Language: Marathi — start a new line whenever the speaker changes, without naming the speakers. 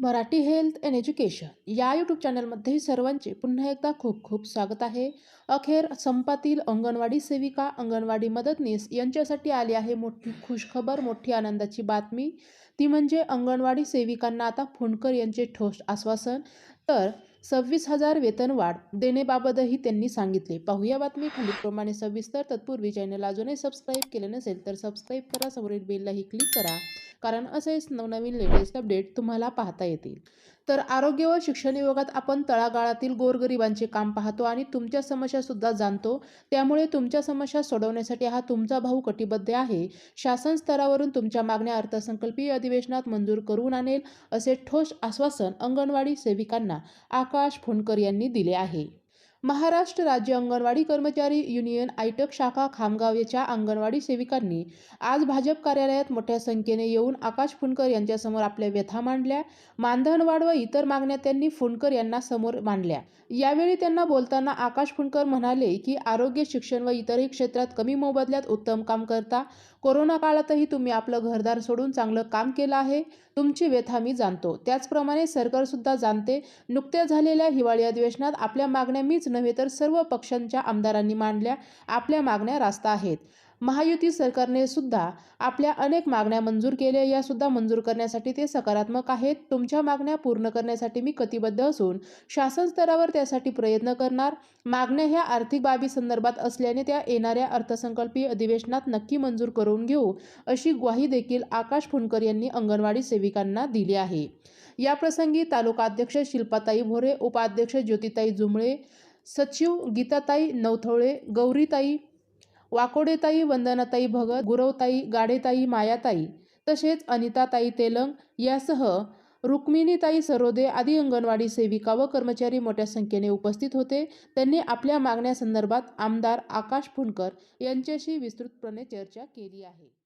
मराठी हेल्थ अँड एज्युकेशन या यूट्यूब चॅनलमध्ये सर्वांचे पुन्हा एकदा खूप खूप स्वागत आहे. अखेर संपातील अंगणवाडी सेविका अंगणवाडी मदतनीस यांच्यासाठी आली आहे मोठी खुशखबर मोठी आनंदाची बातमी. ती म्हणजे अंगणवाडी सेविकांना आता फुंडकर यांचे ठोस आश्वासन. तर सव्वीस हजार वेतनवाढ देण्याबाबतही त्यांनी सांगितले. पाहूया बातमी. खालीलप्रमाणे सविस्तर तत्पूर्वी चॅनल अजूनही सबस्क्राईब केले नसेल तर सबस्क्राईब करा. समोरील बेललाही क्लिक करा. कारण असेच नवनवीन लेटेस्ट अपडेट तुम्हाला पाहता येतील. तर आरोग्य व शिक्षण विभागात आपण तळागाळातील गोरगरिबांचे काम पाहतो आणि तुमच्या समस्यासुद्धा जाणतो. त्यामुळे तुमच्या समस्या सोडवण्यासाठी हा तुमचा भाऊ कटिबद्ध आहे. शासन स्तरावरून तुमच्या मागण्या अर्थसंकल्पीय अधिवेशनात मंजूर करून आणेल असे ठोस आश्वासन अंगणवाडी सेविकांना आकाश फोनकर यांनी दिले आहे. महाराष्ट्र राज्य अंगणवाडी कर्मचारी युनियन आयटक शाखा खामगाव याच्या अंगणवाडी सेविकांनी आज भाजप कार्यालयात मोठ्या संख्येने येऊन आकाश फुंडकर यांच्यासमोर आपल्या व्यथा मांडल्या. मानधनवाढ व इतर मागण्या त्यांनी फुंडकर यांना समोर मांडल्या. यावेळी त्यांना बोलताना आकाश फुंडकर म्हणाले की आरोग्य शिक्षण व इतरही क्षेत्रात कमी मोबदल्यात उत्तम काम करता. कोरोना काळातही तुम्ही आपलं घरदार सोडून चांगलं काम केलं आहे. तुमची व्यथा मी जाणतो. त्याचप्रमाणे सरकारसुद्धा जाणते. नुकत्याच झालेल्या हिवाळी अधिवेशनात आपल्या मागण्या मीच नव्हे तर सर्व पक्षांच्या आमदारांनी मांडल्या. आपल्या मागण्या रास्त आहेत. महायुती सरकारने सुद्धा आपल्या अनेक मागण्या मंजूर केल्या. या सुद्धा मंजूर करण्यासाठी ते सकारात्मक आहेत. तुमच्या मागण्या पूर्ण करण्यासाठी मी कटिबद्ध असून शासन स्तरावर त्यासाठी प्रयत्न करणार. मागण्या ह्या आर्थिक बाबी संदर्भात असल्याने त्या येणाऱ्या अर्थसंकल्पीय अधिवेशनात नक्की मंजूर करून घेऊ अशी ग्वाही देखील आकाश फुंडकर यांनी अंगणवाडी सेविकांना दिली आहे. याप्रसंगी तालुकाध्यक्ष शिल्पाताई भोरे उपाध्यक्ष ज्योतिताई जुमळे सचिव गीताताई नवथोळे गौरीताई वाकोडेताई वंदनाताई भगत गुरवताई गाडेताई मायाताई तसेच अनिताताई तेलंग यासह रुक्मिणीताई सरोदे आदी अंगणवाडी सेविका व कर्मचारी मोठ्या संख्येने उपस्थित होते. त्यांनी आपल्या मागण्यासंदर्भात आमदार आकाश फुंडकर यांच्याशी विस्तृतपणे चर्चा केली आहे.